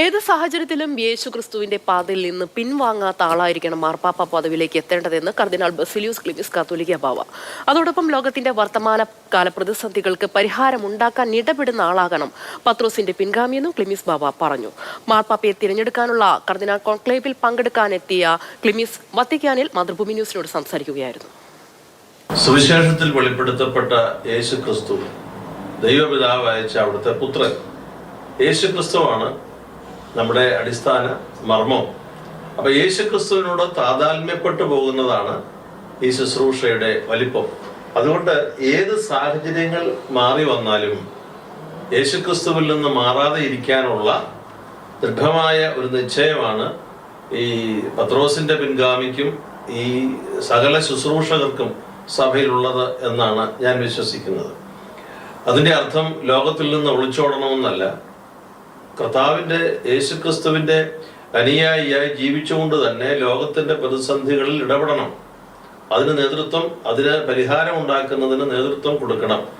ഏത് സാഹചര്യത്തിലും യേശു ക്രിസ്തുവിന്റെ പാതയിൽ നിന്ന് പിൻവാങ്ങാത്ത ആളായിരിക്കണം മാർപ്പാപ്പ പദവിയിലേക്ക് എത്തേണ്ടതെന്ന് കർദിനാൾ ബസിലിയൂസ് ക്ലിമിസ് കാത്തോലിക്ക ബാവ അതോടൊപ്പം ലോകത്തിന്റെ വർത്തമാന കാല പ്രതിസന്ധികൾക്ക് പരിഹാരമുണ്ടാക്കാൻ ഇടപെടുന്ന ആളാകണം പത്രോസിന്റെ പിൻഗാമിയെന്നും ക്ലിമിസ് ബാവ പറഞ്ഞു. മാർപ്പാപ്പയെ തിരഞ്ഞെടുക്കാനുള്ള കർദിനാൾ കോൺക്ലേവിൽ പങ്കെടുക്കാനെത്തിയ ക്ലിമിസ് വത്തിക്കാനിൽ മാതൃഭൂമി ന്യൂസിനോട് സംസാരിക്കുകയായിരുന്നു. സുവിശേഷത്തിൽ വെളിപ്പെടുത്തപ്പെട്ട യേശു ക്രിസ്തു ദൈവപിതാവ് അയച്ച അവിടുത്തെ പുത്രൻ. യേശു ക്രിസ്തുവാണ് നമ്മുടെ അടിസ്ഥാന മർമ്മം അപ്പൊ യേശുക്രിസ്തുവിനോട് താതാത്മ്യപ്പെട്ടു പോകുന്നതാണ് ഈ ശുശ്രൂഷയുടെ വലിപ്പം. അതുകൊണ്ട് ഏത് സാഹചര്യങ്ങൾ മാറി വന്നാലും യേശുക്രിസ്തുവിൽ നിന്ന് മാറാതെ ഇരിക്കാനുള്ള ദൃഢമായ ഒരു നിശ്ചയമാണ് ഈ പത്രോസിന്റെ പിൻഗാമിക്കും ഈ സകല ശുശ്രൂഷകർക്കും സഭയിലുള്ളത് എന്നാണ് ഞാൻ വിശ്വസിക്കുന്നത്. അതിന്റെ അർത്ഥം ലോകത്തിൽ നിന്ന് ഒളിച്ചോടണമെന്നല്ല. കർത്താവിന്റെ യേശുക്രിസ്തുവിന്റെ അനുയായിയായി ജീവിച്ചുകൊണ്ട് തന്നെ ലോകത്തിന്റെ പ്രതിസന്ധികളിൽ ഇടപെടണം. അതിന് നേതൃത്വം അതിന് പരിഹാരം ഉണ്ടാക്കുന്നതിന് നേതൃത്വം കൊടുക്കണം.